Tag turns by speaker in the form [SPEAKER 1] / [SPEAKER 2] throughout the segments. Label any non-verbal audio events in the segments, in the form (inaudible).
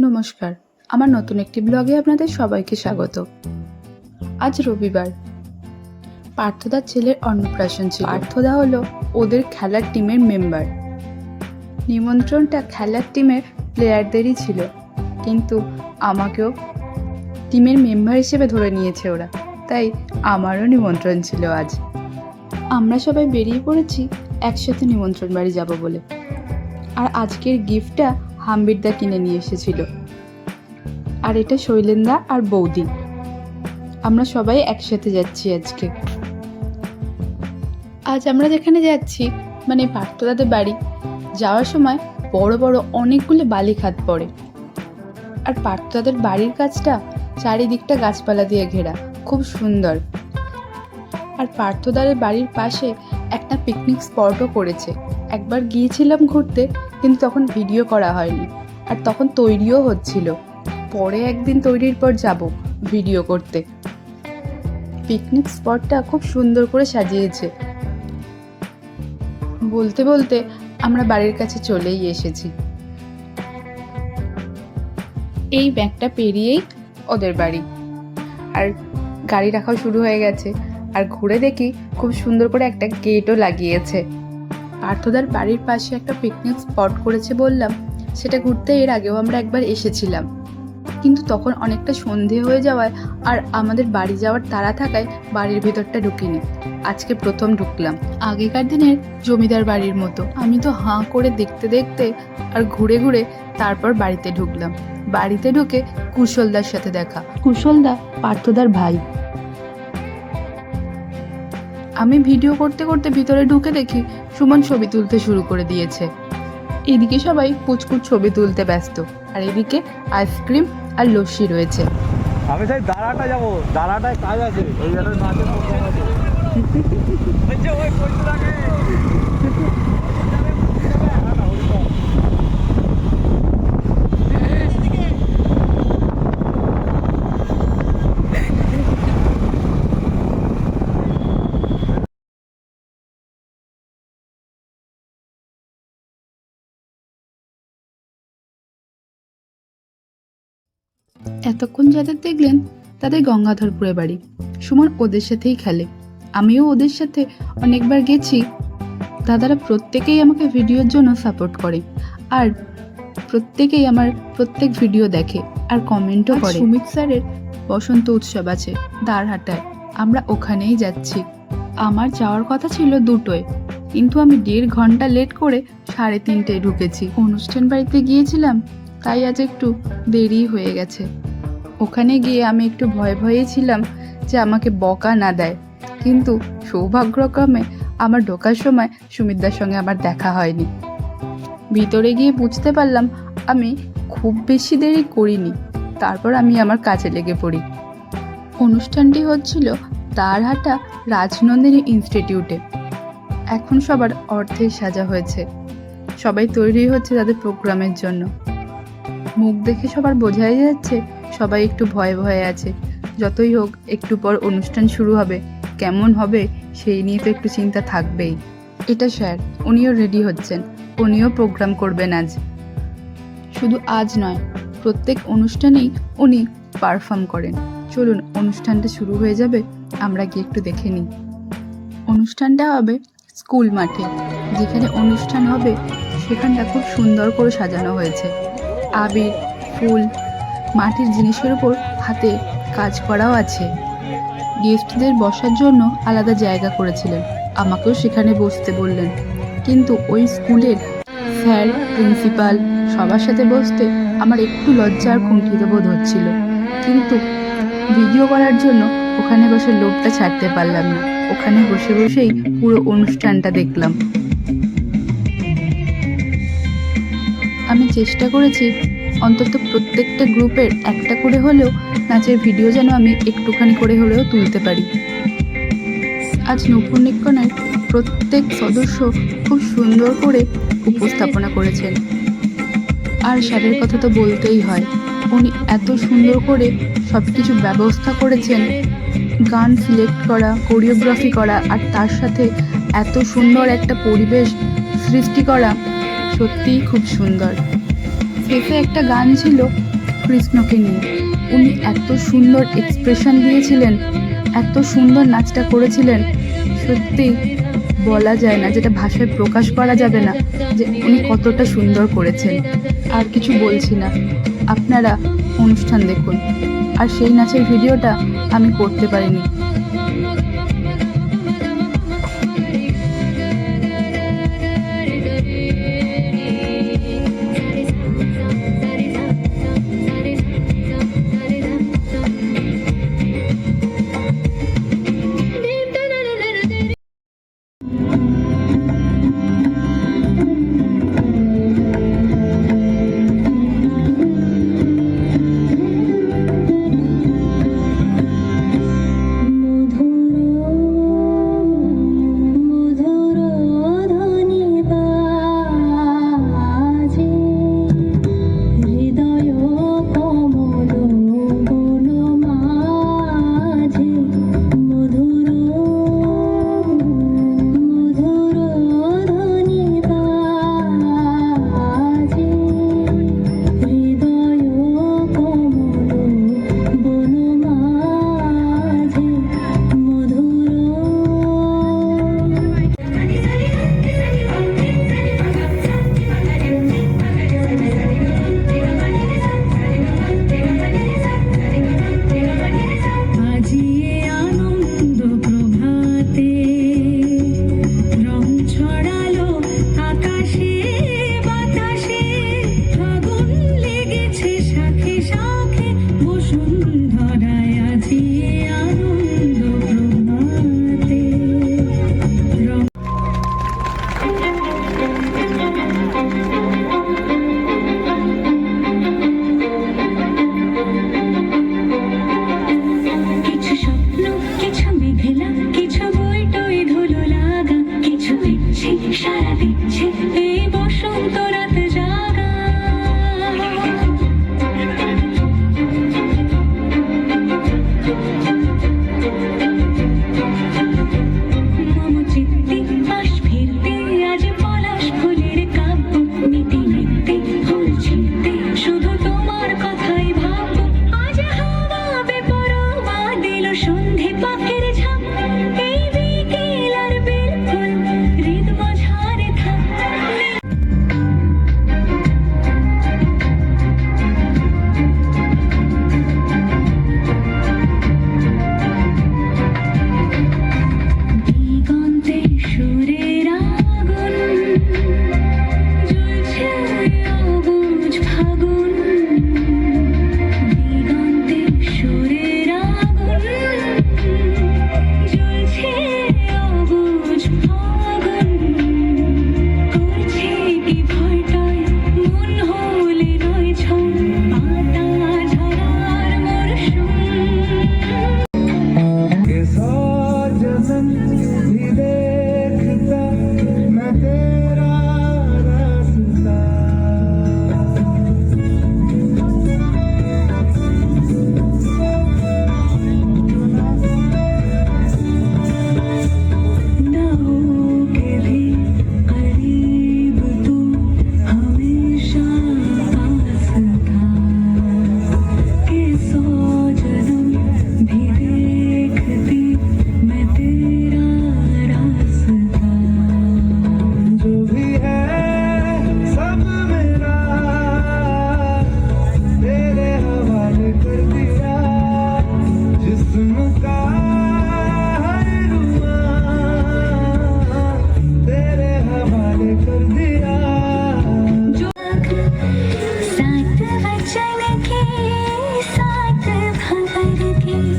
[SPEAKER 1] নমস্কার। আমার নতুন একটি ব্লগে আপনাদের সবাইকে স্বাগত। আজ রবিবার। পার্থদার ছেলের অন্নপ্রাশন ছিল। পার্থদা হলো ওদের খেলার টিমের মেম্বার। নিমন্ত্রণটা খেলার টিমের প্লেয়ারদেরই ছিল। কিন্তু আমাকেও টিমের মেম্বার হিসেবে ধরে নিয়েছে ওরা। তাই আমারও নিমন্ত্রণ ছিল আজ। আমরা সবাই বেরিয়ে পড়েছি, একসাথে নিমন্ত্রণ বাড়ি যাব বলে। আর আজকের গিফটটা হাম্বিরদা কিনে নিয়ে এসেছিল। আর এটা শৈলেন্দা আর বৌদি। আমরা সবাই একসাথে যাচ্ছি আজকে। আজ আমরা যেখানে যাচ্ছি মানে পার্থদাদের বাড়ি, যাওয়ার সময় বড় বড় অনেকগুলো বালিখাত পড়ে। আর পার্থদাদের বাড়ির কাছটা চারিদিকটা গাছপালা দিয়ে ঘেরা, খুব সুন্দর। আর পার্থদাদের বাড়ির পাশে একটা পিকনিক স্পটও করেছে। একবার গিয়েছিলাম ঘুরতে, কিন্তু তখন ভিডিও করা হয়নি। আর তখন তৈরিও হচ্ছিল। পরে একদিন তৈরির পর যাব ভিডিও করতে। পিকনিক স্পটটা খুব সুন্দর করে সাজিয়েছে। বলতে বলতে আমরা বাড়ির কাছে চলেই এসেছি। এই ব্যাগটা পেরিয়েই ওদের বাড়ি। আর গাড়ি রাখাও শুরু হয়ে গেছে। আর ঘুরে দেখি খুব সুন্দর করে একটা গেটও লাগিয়েছে। পার্থদার বাড়ির পাশে একটা পিকনিক স্পট করেছে বললাম। সেটা ঘুরতে এর আগেও আমরা একবার এসেছিলাম। কিন্তু তখন অনেকটা সন্ধে হয়ে যাওয়ায় আর আমাদের বাড়ি যাওয়ার তাড়া থাকায় বাড়ির ভেতরটা ঢুকিনি। আজকে প্রথম ঢুকলাম। আগেকার দিনের জমিদার বাড়ির মতো। আমি তো হাঁ করে দেখতে দেখতে আর ঘুরে ঘুরে তারপর বাড়িতে ঢুকলাম। বাড়িতে ঢুকে কুশলদার সাথে দেখা। কুশলদা পার্থদার ভাই। আমি ভিডিও করতে করতে ভিতরে ঢুকে দেখি সুমন ছবি তুলতে শুরু করে দিয়েছে। এদিকে সবাই কুচকুচ ছবি তুলতে ব্যস্ত আর এদিকে আইসক্রিম আর লস্যি রয়েছে।
[SPEAKER 2] আমি দাঁড়াটা যাব দাঁড়াটায় কাজ আছে। (laughs) ওই
[SPEAKER 1] এতক্ষণ যাদের দেখলেন তাদের গঙ্গাধরপুরে বাড়ি। সুমন ওদের সাথেই খেলে। আমিও ওদের সাথে অনেকবার গেছি। দাদারা প্রত্যেকেই আমাকে ভিডিওর জন্য সাপোর্ট করে। আর প্রত্যেকেই আমার প্রত্যেক ভিডিও দেখে আর কমেন্টও। করে। সুমিত স্যারের বসন্ত উৎসব আছে দারহাটায়। আমরা ওখানেই যাচ্ছি। আমার যাওয়ার কথা ছিল দুটোয়। কিন্তু আমি দেড় ঘণ্টা লেট করে সাড়ে তিনটেয় ঢুকেছি। অনুষ্ঠান বাড়িতে গিয়েছিলাম তাই আজ একটু দেরি হয়ে গেছে। ওখানে গিয়ে আমি একটু ভয় ভয়ে ছিলাম যে আমাকে বকা না দেয়। কিন্তু সৌভাগ্যক্রমে আমার ঢোকার সময় সুমিতদার সঙ্গে আমার দেখা হয়নি। ভিতরে গিয়ে বুঝতে পারলাম আমি খুব বেশি দেরি করিনি। তারপর আমি আমার কাজে লেগে পড়ি। অনুষ্ঠানটি হচ্ছিল তারহাটা রাজনন্দিনী ইনস্টিটিউটে। এখন সবার অর্ধেক সাজা হয়েছে। সবাই তৈরি হচ্ছে তাদের প্রোগ্রামের জন্য। মুখ দেখে সবার বোঝাই যাচ্ছে সবাই একটু ভয়ে ভয়ে আছে। যতই হোক একটু পর অনুষ্ঠান শুরু হবে। কেমন হবে সেই নিয়ে তো একটু চিন্তা থাকবেই। এটা স্যার উনিও রেডি হচ্ছেন। উনিও প্রোগ্রাম করবেন আজ। শুধু আজ নয় প্রত্যেক অনুষ্ঠানেই উনি পারফর্ম করেন। চলুন অনুষ্ঠানটা শুরু হয়ে যাবে আমরা গিয়ে একটু দেখে নিই। অনুষ্ঠানটা হবে স্কুল মাঠে। যেখানে অনুষ্ঠান হবে সেখানটা খুব সুন্দর করে সাজানো হয়েছে। আবির ফুল মাটির জিনিসের উপর হাতে কাজ করাও আছে। গেস্টদের বসার জন্য আলাদা জায়গা করেছিলেন। আমাকেও সেখানে বসতে বললেন। কিন্তু ওই স্কুলের স্যার, প্রিন্সিপাল সবার সাথে বসতে আমার একটু লজ্জা আর কুণ্ঠিত বোধ হচ্ছিল। কিন্তু ভিডিও করার জন্য ওখানে বসে লোভটা ছাড়তে পারলাম না। ওখানে বসে বসেই পুরো অনুষ্ঠানটা দেখলাম। আমি চেষ্টা করেছি অন্তত প্রত্যেকটা গ্রুপের একটা করে হলেও নাচের ভিডিও যেন আমি একটুখানি করে হলেও তুলতে পারি। আজ নূপুর প্রত্যেক সদস্য খুব সুন্দর করে উপস্থাপনা করেছেন। আর স্যারের কথা তো বলতেই হয়, উনি এত সুন্দর করে সব কিছু ব্যবস্থা করেছেন। গান সিলেক্ট করা, কোরিওগ্রাফি করা, আর তার সাথে এত সুন্দর একটা পরিবেশ সৃষ্টি করা সত্যিই খুব সুন্দর। শেষে একটা গান ছিল
[SPEAKER 3] কৃষ্ণকে নিয়ে। উনি এত সুন্দর এক্সপ্রেশন দিয়েছিলেন, এত সুন্দর নাচটা করেছিলেন, সত্যি বলা যায় না, যেটা ভাষায় প্রকাশ করা যাবে না, যে উনি কতটা সুন্দর করেছেন। আর কিছু বলছি না। আপনারা অনুষ্ঠান দেখুন। আর সেই নাচের ভিডিওটা আমি করতে পারিনি।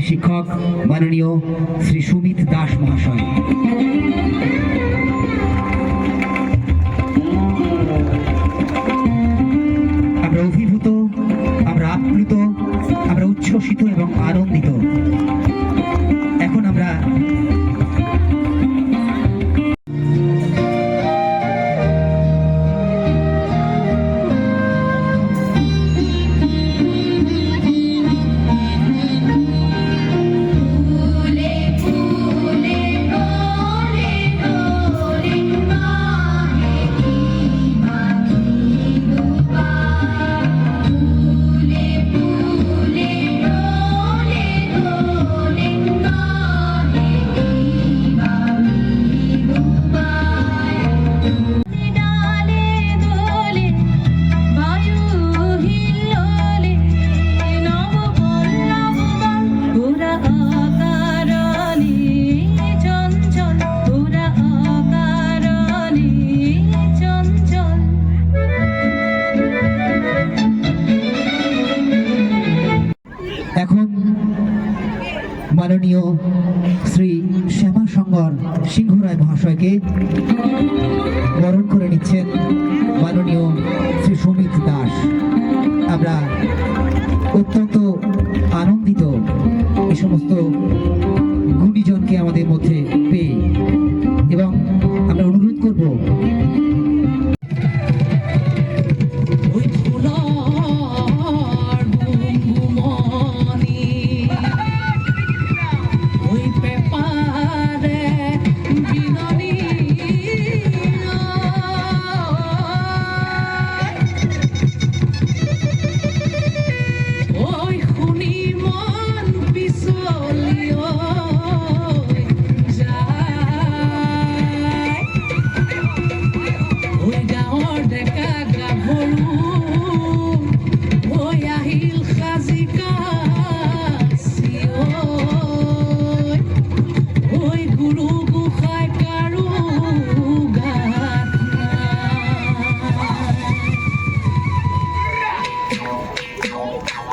[SPEAKER 3] শিক্ষক মাননীয় শ্রী সুমিত দাস মহাশয়। পর সিংহরায় মহাশয়কে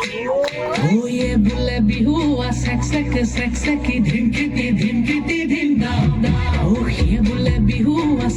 [SPEAKER 4] ওয়ে বুলে বিহু আ সেক সেক সেক সেকি ধিনকিতি ধিনকিতি ধিন দাম দাম ওয়ে বুলে বিহু
[SPEAKER 5] আ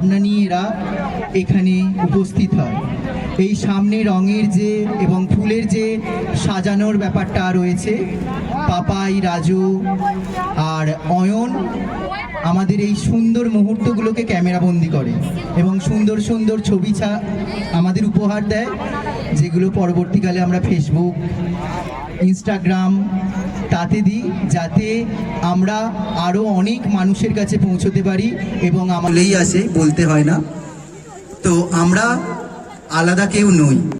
[SPEAKER 5] ভাবনা নিয়ে এরা এখানে উপস্থিত হয়। এই সামনে রঙের যে এবং ফুলের যে সাজানোর ব্যাপারটা রয়েছে, পাপাই, রাজু আর অয়ন, আমাদের এই সুন্দর মুহূর্তগুলোকে ক্যামেরাবন্দি করে এবং সুন্দর সুন্দর ছবি ছা আমাদের উপহার দেয়। যেগুলো পরবর্তীকালে আমরা ফেসবুক ইনস্টাগ্রাম তাতে দিই, যাতে আমরা আরও অনেক মানুষের কাছে পৌঁছতে পারি এবং আমলেই আসে, বলতে হয় না। তো আমরা আলাদা কেউ নই।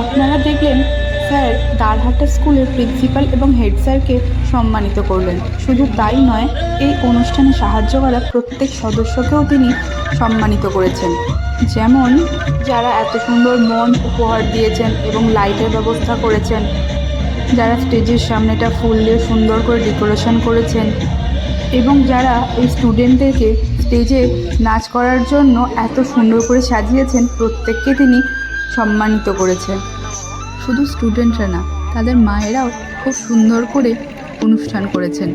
[SPEAKER 1] আপনারা দেখলেন স্যার দারহাটা স্কুলের প্রিন্সিপাল এবং হেড স্যারকে সম্মানিত করলেন। শুধু তাই নয়, এই অনুষ্ঠানে সাহায্য করা প্রত্যেক সদস্যকেও তিনি সম্মানিত করেছেন। যেমন, যারা এত সুন্দর মন উপহার দিয়েছেন এবং লাইটের ব্যবস্থা করেছেন, যারা স্টেজের সামনেটা ফুল দিয়ে সুন্দর করে ডেকোরেশন করেছেন, এবং যারা এই স্টুডেন্টদেরকে স্টেজে নাচ করার জন্য এত সুন্দর করে সাজিয়েছেন, প্রত্যেককে তিনি সম্মানিত করেছে। শুধু স্টুডেন্টরা না, তাদের মায়েরাও খুব সুন্দর করে অনুষ্ঠান করেছেন।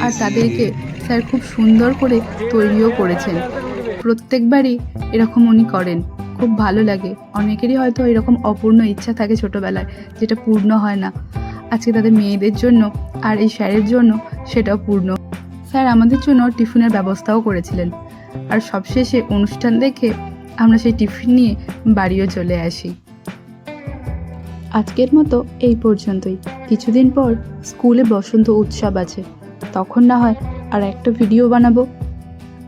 [SPEAKER 1] আর তাদেরকে স্যার খুব সুন্দর করে তৈরিও করেছেন। প্রত্যেকবারই এরকম উনি করেন। খুব ভালো লাগে। অনেকেরই হয়তো এরকম অপূর্ণ ইচ্ছা থাকে ছোটোবেলায়, যেটা পূর্ণ হয় না। আজকে তাদের মেয়েদের জন্য আর এই স্যারের জন্য সেটাও পূর্ণ। স্যার আমাদের জন্য টিফিনের ব্যবস্থাও করেছিলেন। আর সবশেষে অনুষ্ঠান দেখে আমরা সেই টিফিন নিয়ে বাড়িও চলে আসি। আজকের মতো এই পর্যন্তই। কিছুদিন পর স্কুলে বসন্ত উৎসব আছে। তখন না হয় আর একটা ভিডিও বানাবো।